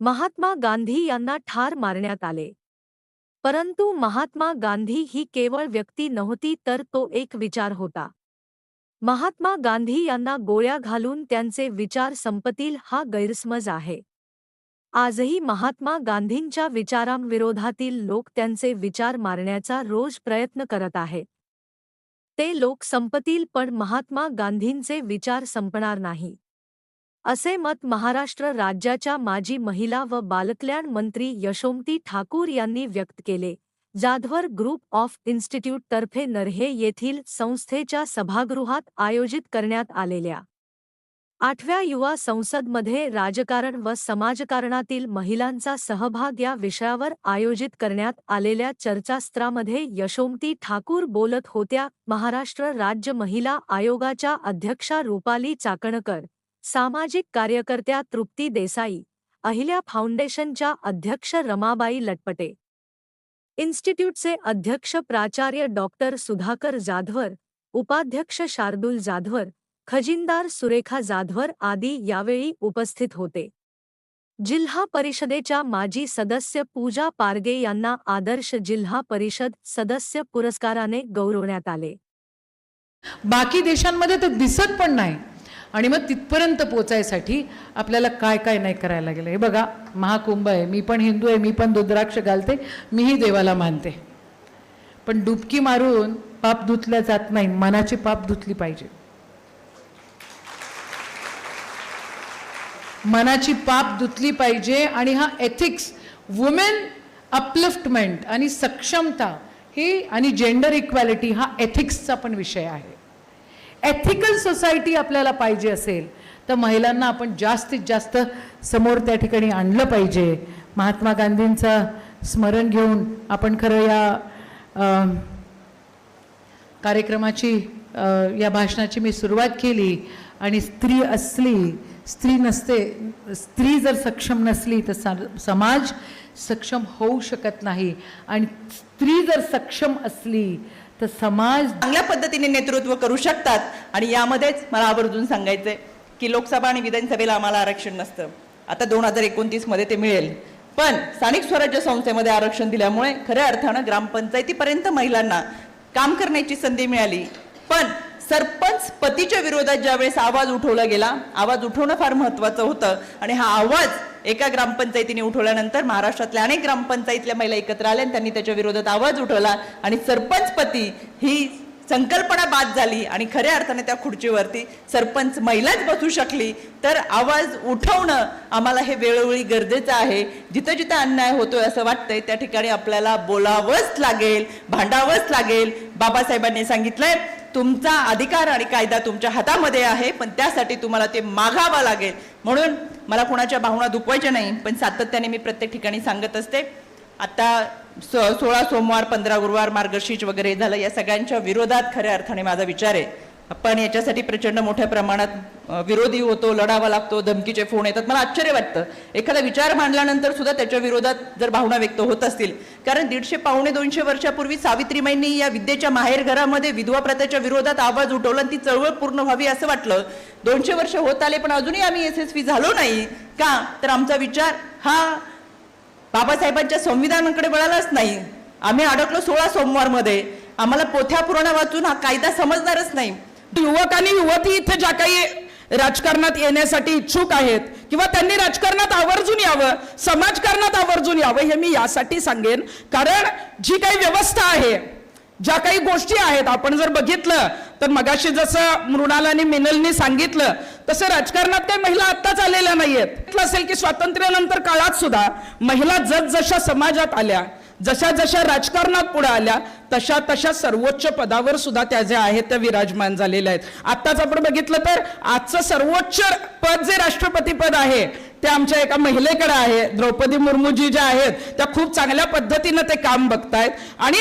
महात्मा गांधी यांना ठार मारण्यात आले. परंतु महात्मा गांधी ही केवळ व्यक्ती नव्हती तर तो एक विचार होता. महात्मा गांधी यांना गोळ्या घालून त्यांचे विचार संपतील हा गैरसमज आहे. आजही महात्मा गांधींच्या विचारांविरोधातील लोक त्यांचे विचार मारण्याचा रोज प्रयत्न करत आहेत. ते लोक संपतील पण महात्मा गांधींचे विचार संपणार नाही. असे मत महाराष्ट्र राज्याच्या माजी महिला व बालकल्याण मंत्री यशोमती ठाकूर यांनी व्यक्त केले. जाधवर ग्रुप ऑफ इन्स्टिट्यूट तर्फे नरहे येथील संस्थेच्या सभागृहात आयोजित करण्यात आलेल्या आठव्या युवा संसदमध्ये राजकारण व समाजकारणातील महिलांचा सहभाग या विषयावर आयोजित करण्यात आलेल्या चर्चास्त्रामध्ये यशोमती ठाकूर बोलत होत्या महाराष्ट्र राज्य महिला आयोगाच्या अध्यक्षा रुपाली चाकणकर सामाजिक कार्यकर्त्या तृप्ती देसाई अहिल्या फाउंडेशनच्या अध्यक्ष रमाबाई लटपटे. इन्स्टिट्यूटचे अध्यक्ष प्राचार्य डॉक्टर सुधाकर जाधवर उपाध्यक्ष शार्दुल जाधवर खजिनदार सुरेखा जाधवर आदी यावेळी उपस्थित होते. जिल्हा परिषदेच्या माजी सदस्य पूजा पारगे यांना आदर्श जिल्हा परिषद सदस्य पुरस्काराने गौरवण्यात आले. बाकी देशांमध्ये तर दिसत पण नाही. आणि मग तिथपर्यंत पोचायसाठी आपल्याला काय काय नाही करायला लागेल. हे बघा महाकुंभ आहे. मी पण हिंदू आहे मी पण दुद्राक्ष घालते मीही देवाला मानते. पण डुबकी मारून पाप धुतल्या जात नाही. मनाची पाप धुतली पाहिजे. मनाची पाप धुतली पाहिजे आणि हा एथिक्स वुमेन अपलिफ्टमेंट आणि सक्षमता ही आणि जेंडर इक्वॅलिटी हा एथिक्सचा पण विषय आहे. एथिकल सोसायटी आपल्याला पाहिजे असेल तर महिलांना आपण जास्तीत जास्त समोर त्या ठिकाणी आणलं पाहिजे. महात्मा गांधींचं स्मरण घेऊन आपण खरं या कार्यक्रमाची या भाषणाची मी सुरुवात केली आणि स्त्री असली स्त्री नसते स्त्री जर सक्षम नसली तर सा- समाज सक्षम होऊ शकत नाही. आणि स्त्री जर सक्षम असली तर समाज चांगल्या पद्धतीने नेतृत्व करू शकतात. आणि यामध्येच मला आवर्जून सांगायचंय की लोकसभा आणि विधानसभेला आम्हाला आरक्षण नसतं. आता दोन हजार एकोणतीसमध्ये ते मिळेल. पण स्थानिक स्वराज्य संस्थेमध्ये आरक्षण दिल्यामुळे खऱ्या अर्थानं ग्रामपंचायतीपर्यंत महिलांना काम करण्याची संधी मिळाली. पण सरपंच पतीच्या विरोधात ज्यावेळेस आवाज उठवला गेला आवाज उठवणं फार महत्वाचं होतं. आणि हा आवाज एका ग्रामपंचायतीने उठवल्यानंतर महाराष्ट्रातल्या अनेक ग्रामपंचायतल्या महिला एकत्र आल्या आणि त्यांनी त्याच्या विरोधात आवाज उठवला. आणि सरपंच पती ही संकल्पना बाद झाली आणि खऱ्या अर्थाने त्या खुर्चीवरती सरपंच महिलाच बसू शकली. तर आवाज उठवणं आम्हाला हे वेळोवेळी गरजेचं आहे. जिथं जिथं अन्याय होतोय असं वाटतंय त्या ठिकाणी आपल्याला बोलावंच लागेल भांडावंच लागेल. बाबासाहेबांनी सांगितलंय तुमचा अधिकार आणि कायदा तुमच्या हातामध्ये आहे पण त्यासाठी तुम्हाला ते मागावं लागेल. म्हणून मला कुणाच्या भावना दुखवायच्या नाही पण सातत्याने मी प्रत्येक ठिकाणी सांगत असते. आता सो सोळा सोमवार पंधरा गुरुवार मार्गशीर्ष वगैरे झालं या सगळ्यांच्या विरोधात खऱ्या अर्थाने माझा विचार आहे. आपण याच्यासाठी प्रचंड मोठ्या प्रमाणात विरोधी होतो लढावा लागतो धमकीचे फोन येतात. मला आश्चर्य वाटतं. एखादा विचार मांडल्यानंतर सुद्धा त्याच्या विरोधात जर भावना व्यक्त होत असतील. कारण दीडशे पावणे दोनशे वर्षापूर्वी सावित्रीमाईंनी या विद्येच्या माहेरघरामध्ये विधवा प्रथेच्या विरोधात आवाज उठवला आणि ती चळवळ पूर्ण व्हावी असं वाटलं. दोनशे वर्ष होत आले पण अजूनही आम्ही यशस्वी झालो नाही. का? तर आमचा विचार हा बाबासाहेबांच्या संविधानाकडे वळालाच नाही. आम्ही अडकलो सोळा सोमवारमध्ये. आम्हाला पोथ्या पुराणा वाचून हा कायदा समजणारच नाही. युवक आणि युवती इथे ज्या काही राजकारणात येण्यासाठी इच्छुक आहेत किंवा त्यांनी राजकारणात आवर्जून यावं समाजकारणात आवर्जून यावं हे मी यासाठी सांगेन. कारण जी काही व्यवस्था आहे ज्या काही गोष्टी आहेत आपण जर बघितलं तर मगाशी जसं मृणाल आणि मिनलनी सांगितलं तसं राजकारणात काही महिला आत्ताच आलेल्या नाहीयेत. असेल की स्वातंत्र्यानंतर काळात सुद्धा महिला जसजशा समाजात आल्या जशा जशा राजकारणात पुढे आल्या तशा तशा सर्वोच्च पदावर सुद्धा त्या ज्या आहेत त्या विराजमान झालेल्या आहेत. आत्ताच आपण बघितलं तर आजचं सर्वोच्च पद जे राष्ट्रपती पद आहे ते आमच्या एका महिलेकडे आहे द्रौपदी मुर्मूजी ज्या आहेत त्या खूप चांगल्या पद्धतीनं ते काम बघतायत. आणि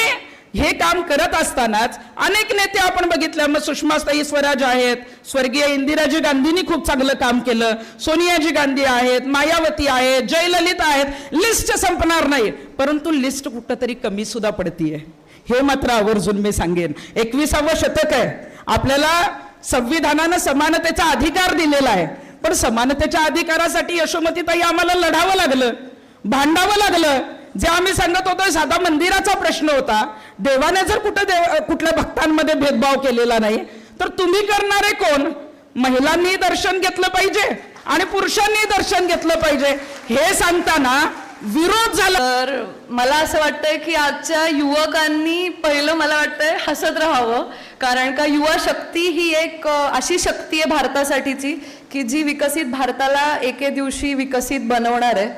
हे काम करत असतानाच अनेक नेते आपण बघितले मग सुषमाताई स्वराज आहेत स्वर्गीय इंदिराजी गांधींनी खूप चांगलं काम केलं सोनियाजी गांधी आहेत मायावती आहेत जयललिता आहेत लिस्ट संपणार नाही. परंतु लिस्ट कुठंतरी कमी सुद्धा पडतीये. हे मात्र आवर्जून मी सांगेन. एकविसावं शतक आहे. आपल्याला संविधानानं समानतेचा अधिकार दिलेला आहे. पण समानतेच्या अधिकारासाठी यशोमतीताई आम्हाला लढावं लागलं भांडावं लागलं. जे आम्ही सांगत होतो साधा मंदिराचा प्रश्न होता. देवाने जर कुठं देव कुठल्या भक्तांमध्ये भेदभाव केलेला नाही तर तुम्ही करणारे कोण? महिलांनी दर्शन घेतलं पाहिजे आणि पुरुषांनी दर्शन घेतलं पाहिजे. हे सांगताना विरोध झाला. तर मला असं वाटतंय की आजच्या युवकांनी पहिलं मला वाटतंय हसत राहावं. कारण का युवा शक्ती ही एक अशी शक्ती आहे भारतासाठीची की जी विकसित भारताला एके दिवशी विकसित बनवणार आहे.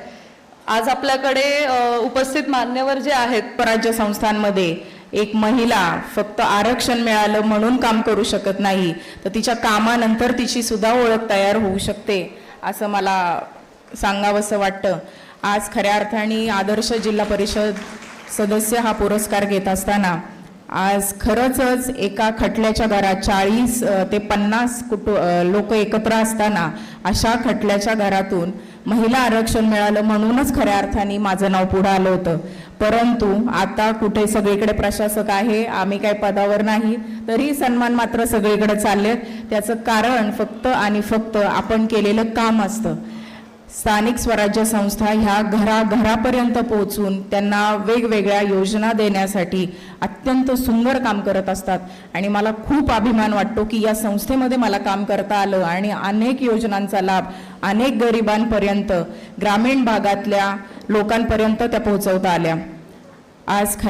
आज आपल्याकडे उपस्थित मान्यवर जे आहेत स्वराज्य संस्थांमध्ये एक महिला फक्त आरक्षण मिळालं म्हणून काम करू शकत नाही तर तिच्या कामानंतर तिची सुद्धा ओळख तयार होऊ शकते असं मला सांगावंसं वाटतं. आज खऱ्या अर्थाने आदर्श जिल्हा परिषद सदस्य हा पुरस्कार घेत असताना आज खरंच एका खटल्याच्या घरात चाळीस ते पन्नास कुटु लोक एकत्र असताना अशा खटल्याच्या घरातून महिला आरक्षण मिळालं म्हणूनच खऱ्या अर्थाने माझं नाव पुढं आलं होतं. परंतु आता कुठे सगळीकडे प्रशासक आहे आम्ही काही पदावर नाही तरी सन्मान मात्र सगळीकडे चालले त्याचं कारण फक्त आणि फक्त आपण केलेलं काम असतं. स्थानिक स्वराज्य संस्था ह्या घराघरापर्यंत पोहोचून त्यांना वेगवेगळ्या योजना देण्यासाठी अत्यंत सुंदर काम करत असतात. आणि मला खूप अभिमान वाटतो की या संस्थेमध्ये मला काम करता आलं आणि अनेक योजनांचा लाभ अनेक गरिबांपर्यंत ग्रामीण भागातल्या लोकांपर्यंत त्या पोहोचवता आल्या. आज खऱ्या